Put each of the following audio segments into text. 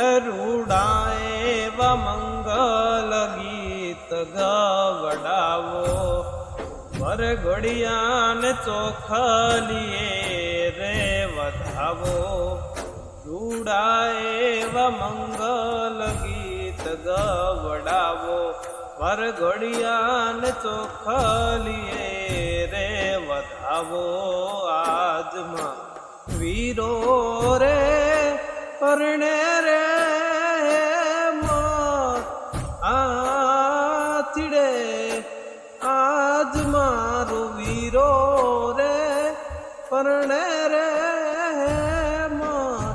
રૂડાએ મંગલ ગીત ગવડાવો. વર ઘડિયાને ચોખલીએ રે વધાવો. રૂડાએ મંગલ ગીત ગવડાવો. વર ઘડિયાને ચોખલીએ રે વધાવો. આજમાં વીરો રે પરણે રે વીરો રે, પરણે રે મોર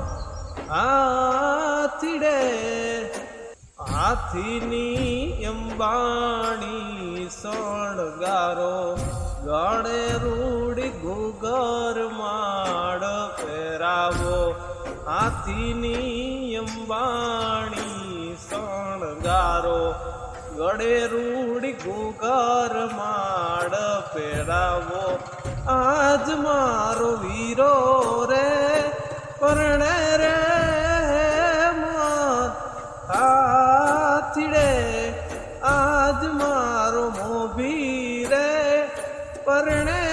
હાથીની અંબાણી સણગારો ગળે રૂડી ઘુગર માડ પહેરાવો. હાથીની અંબાણી સણગારો ગળે રૂડી ગોગર માડ પહેરાવો આજ મારો વીરો રે, પરણે રે હાથીડે, આજ મારો મોભી રે, પરણે